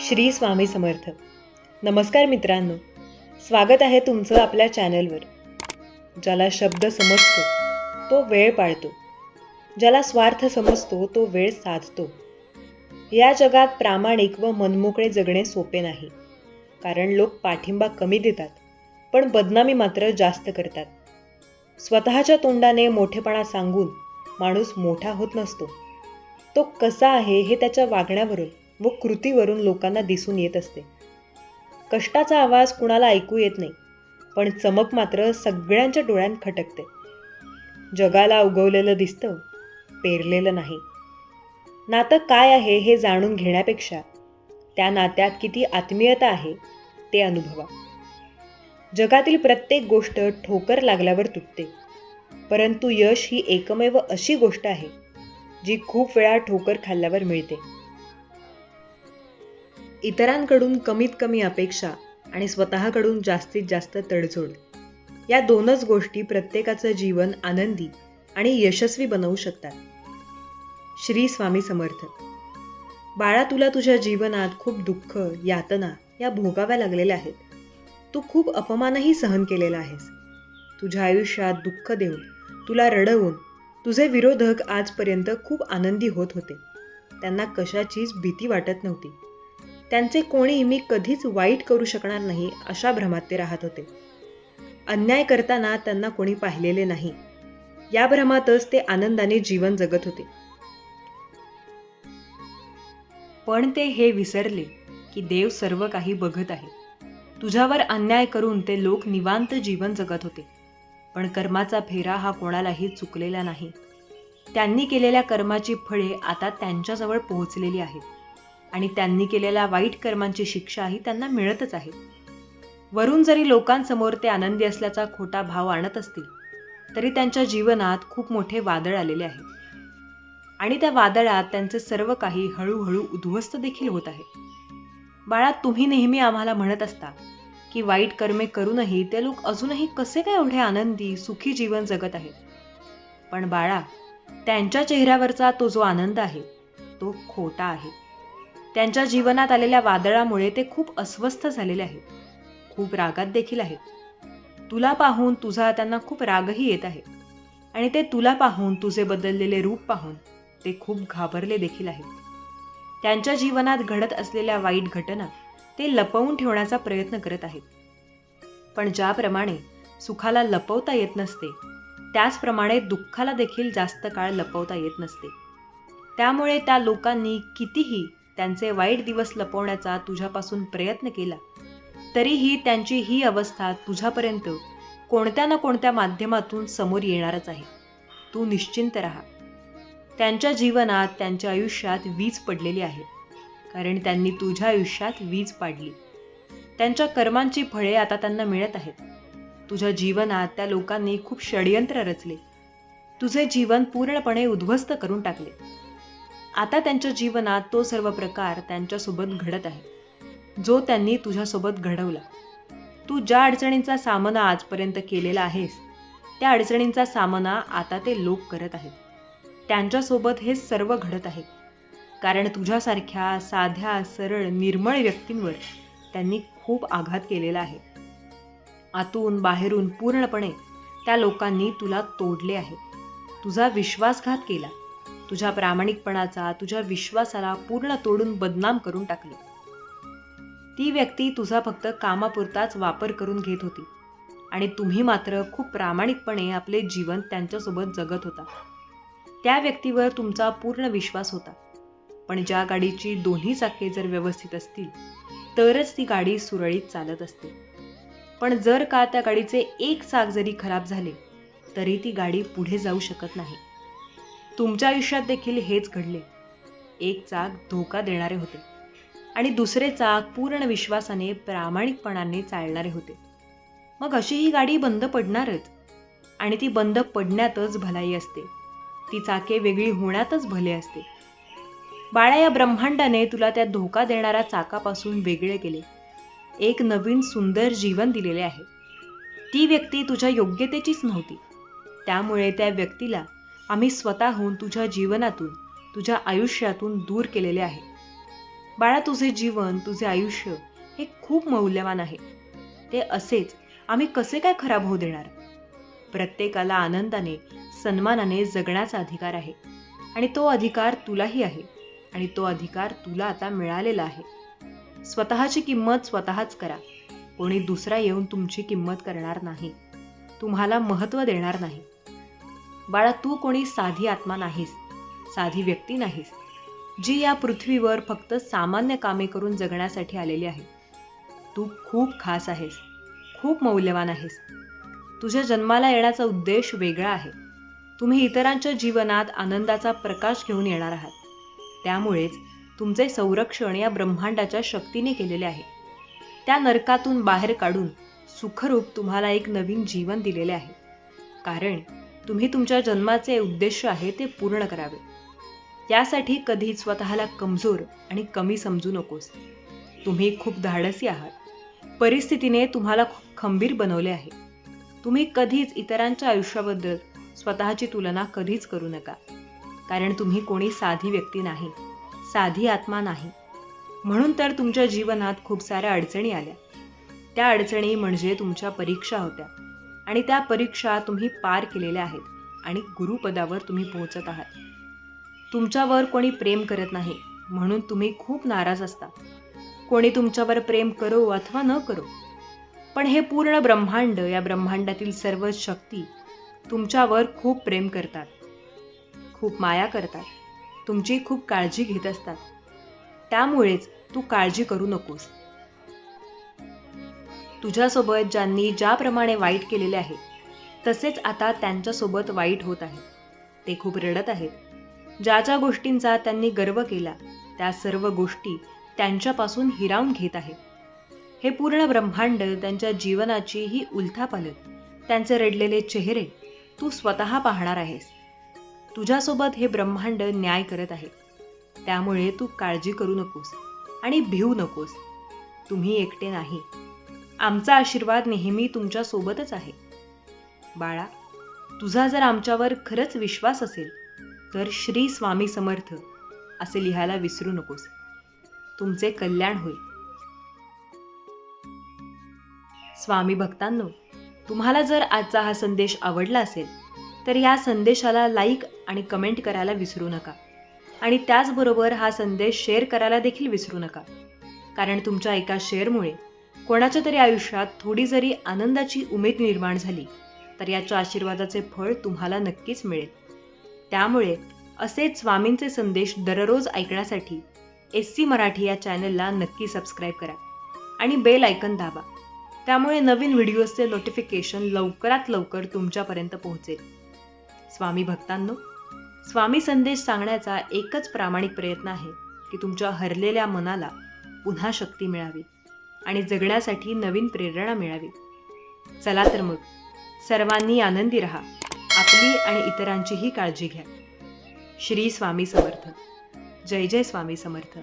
श्री स्वामी समर्थ. नमस्कार मित्रांनो. स्वागत आहे तुमचं आपल्या चॅनलवर. ज्याला शब्द समजतो तो वेळ पाळतो. ज्याला स्वार्थ समजतो तो वेळ साधतो. या जगात प्रामाणिक व मनमोकळे जगणे सोपे नाही. कारण लोक पाठिंबा कमी देतात पण बदनामी मात्र जास्त करतात. स्वतःच्या तोंडाने मोठेपणा सांगून माणूस मोठा होत नसतो. तो कसा आहे हे त्याच्या वागण्यावरून व कृतीवरून लोकांना दिसून येत असते. कष्टाचा आवाज कुणाला ऐकू येत नाही पण चमक मात्र सगळ्यांच्या डोळ्यात खटकते. जगाला उगवलेलं दिसतं पेरलेलं नाही. नातं काय आहे हे जाणून घेण्यापेक्षा त्या नात्यात किती आत्मीयता आहे ते अनुभवा. जगातील प्रत्येक गोष्ट ठोकर लागल्यावर तुटते परंतु यश ही एकमेव अशी गोष्ट आहे जी खूप वेळा ठोकर खाल्ल्यावर मिळते. इतरांकडून कमीत कमी अपेक्षा आणि स्वतःकडून जास्तीत जास्त तडजोड. या दोनच गोष्टी प्रत्येकाचं जीवन आनंदी आणि यशस्वी बनवू शकतात. श्री स्वामी समर्थ. बाळा तुला तुझ्या जीवनात खूप दुःख यातना या भोगाव्या लागलेल्या आहेत. तू खूप अपमानही सहन केलेला आहेस. तुझ्या आयुष्यात दुःख देऊन तुला रडवून तुझे विरोधक आजपर्यंत खूप आनंदी होत होते. त्यांना कशाचीच भीती वाटत नव्हती. त्यांचे कोणी मी कधीच वाईट करू शकणार नाही अशा भ्रमात ते राहत होते. अन्याय करताना त्यांना कोणी पाहिलेले नाही. या भ्रमातच ते आनंदाने जीवन जगत होते. पण ते हे विसरले की देव सर्व काही बघत आहे. तुझ्यावर अन्याय करून ते लोक निवांत जीवन जगत होते. पण कर्माचा फेरा हा कोणालाही चुकलेला नाही. त्यांनी केलेल्या कर्माची फळे आता त्यांच्याजवळ पोहोचलेली आहेत. आणि त्यांनी केलेल्या वाईट कर्मांची शिक्षाही त्यांना मिळतच आहे. वरून जरी लोकांसमोर ते आनंदी असल्याचा खोटा भाव आणत असतील तरी त्यांच्या जीवनात खूप मोठे वादळ आलेले आहे. आणि त्या वादळात त्यांचे सर्व काही हळूहळू उद्ध्वस्त देखील होत आहे. बाळा तुम्ही नेहमी आम्हाला म्हणत असता की वाईट कर्मे करूनही ते लोक अजूनही कसे काय एवढे आनंदी सुखी जीवन जगत आहेत? पण बाळा त्यांच्या चेहऱ्यावरचा तो जो आनंद आहे तो खोटा आहे. त्यांच्या जीवनात आलेल्या वादळामुळे ते खूप अस्वस्थ झालेले आहेत. खूप रागात देखील आहेत. तुला पाहून तुझा त्यांना खूप रागही येत आहे. आणि ते तुला पाहून तुझे बदललेले रूप पाहून ते खूप घाबरले देखील आहेत. त्यांच्या जीवनात घडत असलेल्या वाईट घटना ते लपवून ठेवण्याचा प्रयत्न करत आहेत. पण ज्याप्रमाणे सुखाला लपवता येत नसते त्याचप्रमाणे दुःखाला देखील जास्त काळ लपवता येत नसते. त्यामुळे त्या लोकांनी कितीही त्यांचे वाईट दिवस लपवण्याचा तुझ्यापासून प्रयत्न केला. तरीही त्यांची ही अवस्था तुझ्यापर्यंत कोणत्या ना कोणत्या माध्यमातून समोर येणारच आहे. तू निश्चिंत राहा. त्यांच्या जीवनात त्यांच्या आयुष्यात वीज पडलेली आहे. कारण त्यांनी तुझ्या आयुष्यात वीज पाडली. त्यांच्या कर्मांची फळे आता त्यांना मिळत आहेत. तुझ्या जीवनात त्या लोकांनी खूप षडयंत्र रचले. तुझे जीवन पूर्णपणे उद्ध्वस्त करून टाकले. आता त्यांच्या जीवनात तो सर्व प्रकार त्यांच्यासोबत घडत आहे. जो त्यांनी तुझ्यासोबत घडवला. तू ज्या अडचणींचा सामना आजपर्यंत केलेला आहेस त्या अडचणींचा सामना आता ते लोक करत आहेत. त्यांच्यासोबत हे सर्व घडत आहे. कारण तुझ्यासारख्या साध्या सरळ निर्मळ व्यक्तींवर त्यांनी खूप आघात केलेला आहे. आतून बाहेरून पूर्णपणे त्या लोकांनी तुला तोडले आहे. तुझा विश्वासघात केला. तुझ्या प्रामाणिकपणाचा तुझ्या विश्वासाला पूर्ण तोडून बदनाम करून टाकले. ती व्यक्ती तुझा फक्त कामापुरताच वापर करून घेत होती आणि तुम्ही मात्र खूप प्रामाणिकपणे आपले जीवन त्यांच्यासोबत जगत होता. त्या व्यक्तीवर तुमचा पूर्ण विश्वास होता. पण ज्या गाडीची दोन्ही चाके जर व्यवस्थित असतील तरच ती गाडी सुरळीत चालत असते. पण जर का त्या गाडीचे एक चाक जरी खराब झाले तरी ती गाडी पुढे जाऊ शकत नाही. तुमच्या आयुष्यात देखील हेच घडले. एक चाक धोका देणारे होते. आणि दुसरे चाक पूर्ण विश्वासाने प्रामाणिकपणाने चालणारे होते. मग अशी ही गाडी बंद पडणारच. आणि ती बंद पडण्यातच भलाई असते. ती चाके वेगळी होण्यातच भले असते. बाळा या ब्रह्मांडाने तुला त्या धोका देणाऱ्या चाकापासून वेगळे केले. एक नवीन सुंदर जीवन दिलेले आहे. ती व्यक्ती तुझ्या योग्यतेचीच नव्हती. त्यामुळे त्या व्यक्तीला आम्ही स्वतःहून तुझ्या जीवनातून तुझ्या आयुष्यातून दूर केलेले आहे. बाळा तुझे जीवन तुझे आयुष्य हे खूप मौल्यवान आहे. ते असेच आम्ही कसे काय खराब होऊ देणार? प्रत्येकाला आनंदाने सन्मानाने जगण्याचा अधिकार आहे. आणि तो अधिकार तुलाही आहे. आणि तो अधिकार तुला आता मिळालेला आहे. स्वतःची किंमत स्वतःच करा. कोणी दुसरा येऊन तुमची किंमत करणार नाही. तुम्हाला महत्त्व देणार नाही. बाळा तू कोणी साधी आत्मा नाहीस साधी व्यक्ती नाहीस जी या पृथ्वीवर फक्त सामान्य कामे करून जगण्यासाठी आलेली आहे. तू खूप खास आहेस खूप मौल्यवान आहेस. तुझ्या जन्माला येण्याचा उद्देश वेगळा आहे. तुम्ही इतरांच्या जीवनात आनंदाचा प्रकाश घेऊन येणार आहात. त्यामुळेच तुमचे संरक्षण या ब्रह्मांडाच्या शक्तीने केलेले आहे. त्या नरकातून बाहेर काढून सुखरूप तुम्हाला एक नवीन जीवन दिलेले आहे. कारण तुम्ही तुमच्या जन्माचे उद्देश आहे ते पूर्ण करावे. त्यासाठी कधीच स्वतःला कमजोर आणि कमी समजू नकोस. तुम्ही खूप धाडसी आहात. परिस्थितीने तुम्हाला खूप खंबीर बनवले आहे. तुम्ही कधीच इतरांच्या आयुष्याबद्दल स्वतःची तुलना कधीच करू नका. कारण तुम्ही कोणी साधी व्यक्ती नाही साधी आत्मा नाही. म्हणून तर तुमच्या जीवनात खूप साऱ्या अडचणी आल्या. त्या अडचणी म्हणजे तुमच्या परीक्षा होत्या. आणि त्या परीक्षा तुम्ही पार केलेल्या आहेत आणि गुरुपदावर तुम्ही पोहोचत आहात. तुमच्यावर कोणी प्रेम करत नाही म्हणून तुम्ही खूप नाराज असता. कोणी तुमच्यावर प्रेम करो अथवा न करो. पण हे पूर्ण ब्रह्मांड या ब्रह्मांडातील सर्व शक्ती तुमच्यावर खूप प्रेम करतात. खूप माया करतात. तुमची खूप काळजी घेत असतात. त्यामुळेच तू काळजी करू नकोस. तुझ्यासोबत ज्यांनी ज्याप्रमाणे वाईट केलेले आहे तसेच आता त्यांच्यासोबत वाईट होत आहे. ते खूप रडत आहेत. ज्या ज्या गोष्टींचा त्यांनी गर्व केला त्या सर्व गोष्टी त्यांच्यापासून हिरावून घेत आहे. हे पूर्ण ब्रह्मांड त्यांच्या जीवनाची ही उलथापालत त्यांचे रडलेले चेहरे तू स्वतः पाहणार आहेस. तुझ्यासोबत हे ब्रह्मांड न्याय करत आहे. त्यामुळे तू काळजी करू नकोस आणि भिवू नकोस. तुम्ही एकटे नाही. आमचा आशीर्वाद नेहमी तुमच्यासोबतच आहे. बाळा तुझा जर आमच्यावर खरंच विश्वास असेल तर श्री स्वामी समर्थ असे लिहायला विसरू नकोस. तुमचे कल्याण होईल. स्वामी भक्तांनो तुम्हाला जर आजचा हा संदेश आवडला असेल तर या संदेशाला लाईक आणि कमेंट करायला विसरू नका. आणि त्याचबरोबर हा संदेश शेअर करायला देखील विसरू नका. कारण तुमच्या एका शेअरमुळे कोणाच्या तरी आयुष्यात थोडी जरी आनंदाची उमेद निर्माण झाली तर याच्या आशीर्वादाचे फळ तुम्हाला नक्कीच मिळेल. त्यामुळे असेच स्वामींचे संदेश दररोज ऐकण्यासाठी एस सी मराठी या चॅनलला नक्की सबस्क्राईब करा आणि बेल आयकन दाबा. त्यामुळे नवीन व्हिडिओजचे नोटिफिकेशन लवकरात लवकर तुमच्यापर्यंत पोहोचेल. स्वामी भक्तांनो स्वामी संदेश सांगण्याचा एकच प्रामाणिक प्रयत्न आहे की तुमच्या हरलेल्या मनाला पुन्हा शक्ती मिळावी. आणि जगण्यासाठी नवीन प्रेरणा मिळावी. चला तर मग सर्वांनी आनंदी राहा. आपली आणि इतरांचीही काळजी घ्या. श्री स्वामी समर्थ. जय जय स्वामी समर्थ.